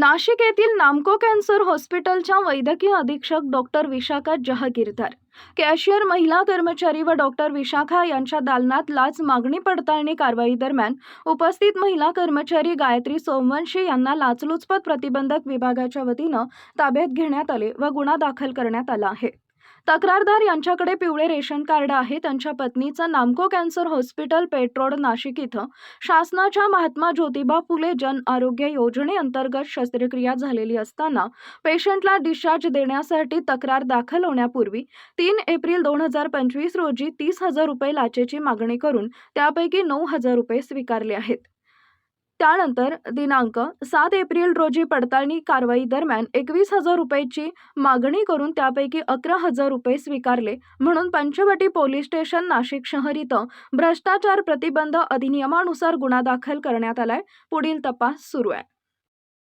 नाशिक येथील नामको कॅन्सर हॉस्पिटलच्या वैद्यकीय अधीक्षक डॉक्टर विशाखा जहागीरदार. कॅशियर महिला कर्मचारी व डॉक्टर विशाखा यांच्या दालनात लाच मागणी पडताळणी कारवाई दरम्यान उपस्थित महिला कर्मचारी गायत्री सोमवंशी यांना लाचलुचपत प्रतिबंधक विभागाच्या वतीनं ताब्यात घेण्यात आले व गुन्हा दाखल करण्यात आला आहे. तक्रारदार यांच्याकडे पिवळे रेशन कार्ड आहे. त्यांच्या पत्नीचं नामको कॅन्सर हॉस्पिटल पेट्रोड नाशिक इथं. शासनाच्या महात्मा ज्योतिबा फुले जन आरोग्य योजनेअंतर्गत शस्त्रक्रिया झालेली असताना पेशंटला डिस्चार्ज देण्यासाठी तक्रार दाखल होण्यापूर्वी तीन एप्रिल दोन हजार पंचवीस रोजी तीस हजार रुपये लाचेची मागणी करून त्यापैकी नऊ हजार रुपये स्वीकारले आहेत. त्यानंतर दिनांक सात एप्रिल रोजी पडताळणी कारवाई दरम्यान एकवीस हजार रुपयाची मागणी करून त्यापैकी अकरा हजार रुपये स्वीकारले. म्हणून पंचवटी पोलीस स्टेशन नाशिक शहर इथं भ्रष्टाचार प्रतिबंध अधिनियमानुसार गुन्हा दाखल करण्यात आलाय. पुढील तपास सुरू आहे.